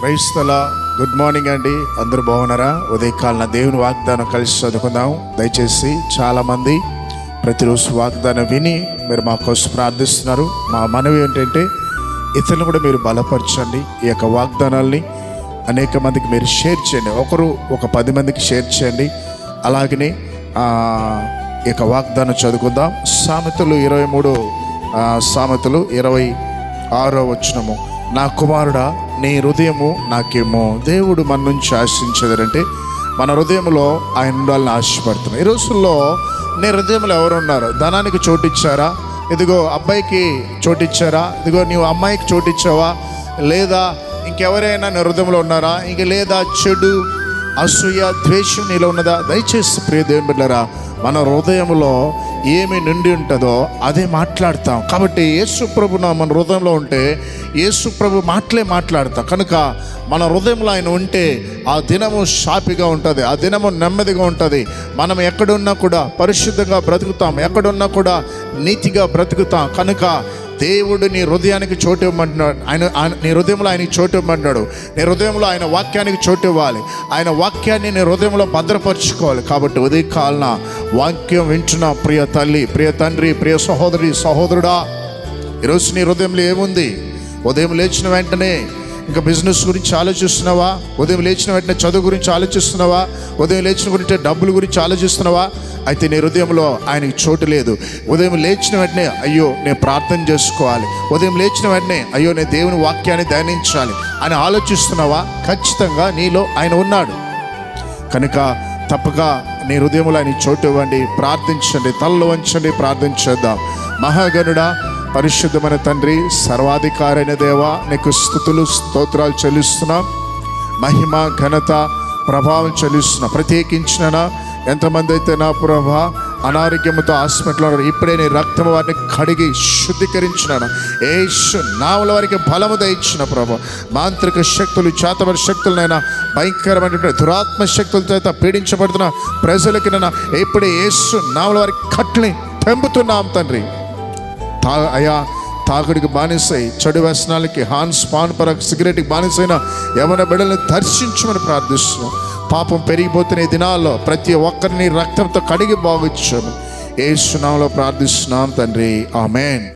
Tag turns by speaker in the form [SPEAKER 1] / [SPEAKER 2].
[SPEAKER 1] క్రైస్తల good morning అండి. అందరూ బాగున్నారా? ఉదయకాలన దేవుని వాగ్దానం కలిసి చదువుకుందాం. దయచేసి చాలామంది ప్రతిరోజు వాగ్దానం విని మీరు మా కోసం ప్రార్థిస్తున్నారు. మా మనవి ఏంటంటే ఇతరులను కూడా మీరు బలపరచండి. ఈ యొక్క వాగ్దానాల్ని అనేక మందికి మీరు షేర్ చేయండి. ఒకరు ఒక పది మందికి షేర్ చేయండి. అలాగనే ఈ యొక్క వాగ్దానం చదువుకుందాం. సామెతలు ఇరవై మూడు సామెతలు ఇరవై ఆరో వచ్చినము నా కుమారుడా నీ హృదయము నాకేమో దేవుడు మన నుంచి ఆశించేదంటే మన హృదయంలో ఆయన ఉండాలని ఆశపడుతున్నాం. ఈ రోజుల్లో నీ హృదయంలో ఎవరు ఉన్నారు? ధనానికి చోటిచ్చారా? ఇదిగో అబ్బాయికి చోటిచ్చారా? ఇదిగో నీవు అమ్మాయికి చోటిచ్చావా? లేదా ఇంకెవరైనా నీ హృదయంలో ఉన్నారా? ఇంక లేదా చెడు అసూయ ద్వేషం నీలో ఉన్నదా? దయచేసి ప్రియ దేవుని బిడ్డలారా మన హృదయంలో ఏమి నిండి ఉంటుందో అదే మాట్లాడతాం. కాబట్టి యేసుప్రభు నా మన హృదయంలో ఉంటే యేసుప్రభు మాటలే మాట్లాడతాం. కనుక మన హృదయంలో ఆయన ఉంటే ఆ దినము షాపిగా ఉంటుంది ఆ దినము నెమ్మదిగా ఉంటుంది. మనం ఎక్కడున్నా కూడా పరిశుద్ధంగా బ్రతుకుతాం ఎక్కడున్నా కూడా నీతిగా బ్రతుకుతాం. కనుక దేవుడు నీ హృదయానికి చోటు ఇవ్వమంటున్నాడు. ఆయన నీ హృదయంలో ఆయనకి చోటు ఇవ్వమంటున్నాడు. నీ హృదయంలో ఆయన వాక్యానికి చోటు ఇవ్వాలి. ఆయన వాక్యాన్ని నీ హృదయంలో భద్రపరచుకోవాలి. కాబట్టి ఉదయం కాలన వాక్యం వింటున్న ప్రియ తల్లి ప్రియ తండ్రి ప్రియ సహోదరి సహోదరుడా ఈరోజు నీ హృదయంలో ఏముంది? ఉదయం లేచిన వెంటనే ఇంకా బిజినెస్ గురించి ఆలోచిస్తున్నావా? ఉదయం లేచిన వెంటనే చదువు గురించి ఆలోచిస్తున్నావా? ఉదయం లేచిన గురించి డబ్బుల గురించి ఆలోచిస్తున్నావా? అయితే నీ హృదయంలో ఆయనకి చోటు లేదు. ఉదయం లేచిన వెంటనే అయ్యో నేను ప్రార్థన చేసుకోవాలి. ఉదయం లేచిన వెంటనే అయ్యో నేను దేవుని వాక్యాన్ని ధ్యానించాలి అని ఆలోచిస్తున్నావా? ఖచ్చితంగా నీలో ఆయన ఉన్నాడు. కనుక తప్పక నీ హృదయంలో ఆయన చోటు ఇవ్వండి. ప్రార్థించండి తలలో వంచండి ప్రార్థించేద్దాం మహాగనుడా పరిశుద్ధమైన తండ్రి సర్వాధికారైన దేవ నీకు స్థుతులు స్తోత్రాలు చెల్లిస్తున్నాం. మహిమ ఘనత ప్రభావం చెల్లిస్తున్నాం. ప్రత్యేకించిన ఎంతమంది అయితే నా ప్రభా అనారోగ్యంతో హాస్పిటల్లో ఇప్పుడే నీ రక్తం వారిని కడిగి శుద్ధీకరించిన ఏసు నావల వారికి బలము దయించిన ప్రభు మాంత్రిక శక్తులు చేతబడి శక్తులనైనా భయంకరమైనటువంటి దురాత్మ శక్తుల చేత పీడించబడుతున్న ప్రజలకి నైనా ఇప్పుడే ఏసు నావల వారికి కట్ని తెంపుతున్నాం తండ్రి. తా అయా తాగుడికి బానిసై చెడు వ్యసనాలకి హాన్స్ పాన్ పరక్ సిగరెట్కి బానిసైన యవన బిడ్డలను దర్శించమని ప్రార్థిస్తున్నాం పాపం పెరిగిపోతున్న ఈ దినాల్లో ప్రతి ఒక్కరిని రక్తంతో కడిగి బాగుచ్చాము ఏ సునాంలో ప్రార్థిస్తున్నాం తండ్రి. ఆమెన్.